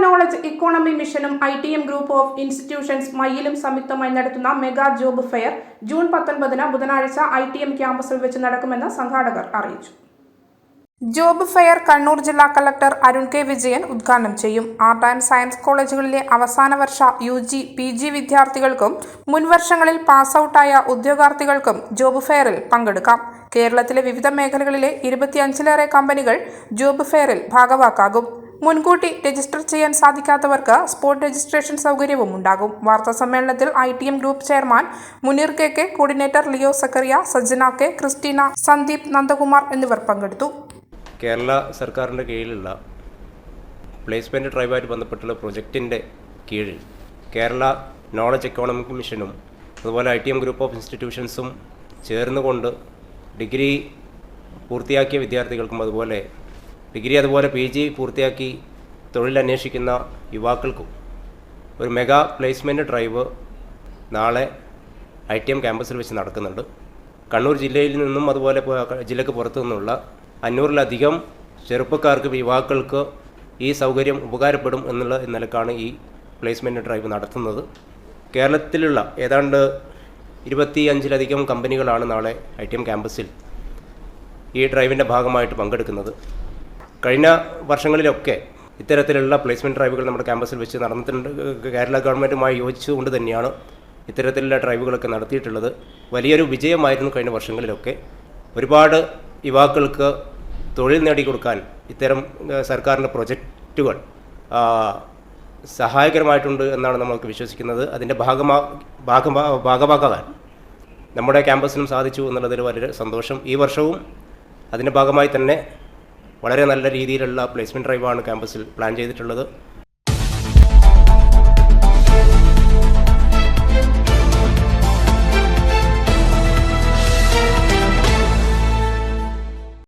Knowledge economy മിഷനും I T M group of institutions മയിലും സംയുക്തമായി നടത്തുന്ന മെഗാ ജോബ് ഫെയർ ജൂൺ പത്തൊൻപതിന് ബുധനാഴ്ച ഐ ടി എം ക്യാമ്പസിൽ വെച്ച് നടക്കുമെന്ന് സംഘാടകർ അറിയിച്ചു. ജോബ് ഫെയർ കണ്ണൂർ ജില്ലാ കളക്ടർ അരുൺ കെ വിജയൻ ഉദ്ഘാടനം ചെയ്യും. ആർട്ട് ആൻഡ് സയൻസ് കോളേജുകളിലെ അവസാന വർഷ യു ജി പി ജി വിദ്യാർത്ഥികൾക്കും മുൻവർഷങ്ങളിൽ പാസ് ഔട്ടായ ഉദ്യോഗാർത്ഥികൾക്കും ജോബ് ഫെയറിൽ പങ്കെടുക്കാം. കേരളത്തിലെ വിവിധ മേഖലകളിലെ ഇരുപത്തിയഞ്ചിലേറെ കമ്പനികൾ ജോബ് ഫെയറിൽ ഭാഗവാക്കാകും. മുൻകൂട്ടി രജിസ്റ്റർ ചെയ്യാൻ സാധിക്കാത്തവർക്ക് സ്പോട്ട് രജിസ്ട്രേഷൻ സൗകര്യവും ഉണ്ടാകും. വാർത്താ സമ്മേളനത്തിൽ I T M group chairman Muneer K K coordinator Leo Zachariah Sajjana K Christina Sandeep Nandakumar എന്നിവർ പങ്കെടുത്തു. കേരള സർക്കാരിന്റെ കീഴിലുള്ള പ്ലേസ്മെന്റ് ഡ്രൈവായിട്ട് ബന്ധപ്പെട്ടുള്ള പ്രൊജക്റ്റിന്റെ കീഴിൽ കേരള നോളജ് എക്കോണമിക് മിഷനും അതുപോലെ I T M group of ഇൻസ്റ്റിറ്റ്യൂഷൻസും ചേർന്നുകൊണ്ട് ഡിഗ്രി പൂർത്തിയാക്കിയ വിദ്യാർത്ഥികൾക്കും അതുപോലെ ഡിഗ്രി അതുപോലെ പി ജി പൂർത്തിയാക്കി തൊഴിലന്വേഷിക്കുന്ന യുവാക്കൾക്കും ഒരു മെഗാ പ്ലേസ്മെന്റ് ഡ്രൈവ് നാളെ ഐ ടി എം ക്യാമ്പസിൽ വെച്ച് നടക്കുന്നുണ്ട്. കണ്ണൂർ ജില്ലയിൽ നിന്നും അതുപോലെ ജില്ലയ്ക്ക് പുറത്തു നിന്നുള്ള അഞ്ഞൂറിലധികം ചെറുപ്പക്കാർക്ക് യുവാക്കൾക്ക് ഈ സൗകര്യം ഉപകാരപ്പെടും എന്നുള്ള നിലക്കാണ് ഈ പ്ലേസ്മെന്റ് ഡ്രൈവ് നടത്തുന്നത്. കേരളത്തിലുള്ള ഏതാണ്ട് ഇരുപത്തി അഞ്ചിലധികം കമ്പനികളാണ് നാളെ ഐ ടി എം ക്യാമ്പസിൽ ഈ ഡ്രൈവിന്റെ ഭാഗമായിട്ട് പങ്കെടുക്കുന്നത്. കഴിഞ്ഞ വർഷങ്ങളിലൊക്കെ ഇത്തരത്തിലുള്ള പ്ലേസ്മെന്റ് ഡ്രൈവുകൾ നമ്മുടെ ക്യാമ്പസിൽ വെച്ച് നടന്നിട്ടുണ്ട്. കേരള ഗവൺമെന്റുമായി യോജിച്ചുകൊണ്ട് തന്നെയാണ് ഇത്തരത്തിലുള്ള ഡ്രൈവുകളൊക്കെ നടത്തിയിട്ടുള്ളത്. വലിയൊരു വിജയമായിരുന്നു കഴിഞ്ഞ വർഷങ്ങളിലൊക്കെ. ഒരുപാട് യുവാക്കൾക്ക് തൊഴിൽ നേടിക്കൊടുക്കാൻ ഇത്തരം സർക്കാരിന്റെ പ്രൊജക്റ്റുകൾ സഹായകരമായിട്ടുണ്ട് എന്നാണ് നമ്മൾക്ക് വിശ്വസിക്കുന്നത്. അതിന്റെ ഭാഗമാ ഭാഗമാ ഭാഗമാകാൻ നമ്മുടെ ക്യാമ്പസിനും സാധിച്ചു എന്നുള്ളതിൽ വളരെ സന്തോഷം. ഈ വർഷവും അതിന്റെ ഭാഗമായി തന്നെ വളരെ നല്ല രീതിയിലുള്ള പ്ലേസ്മെന്റ് ഡ്രൈവാണ് ക്യാമ്പസിൽ പ്ലാൻ ചെയ്തിട്ടുള്ളത്.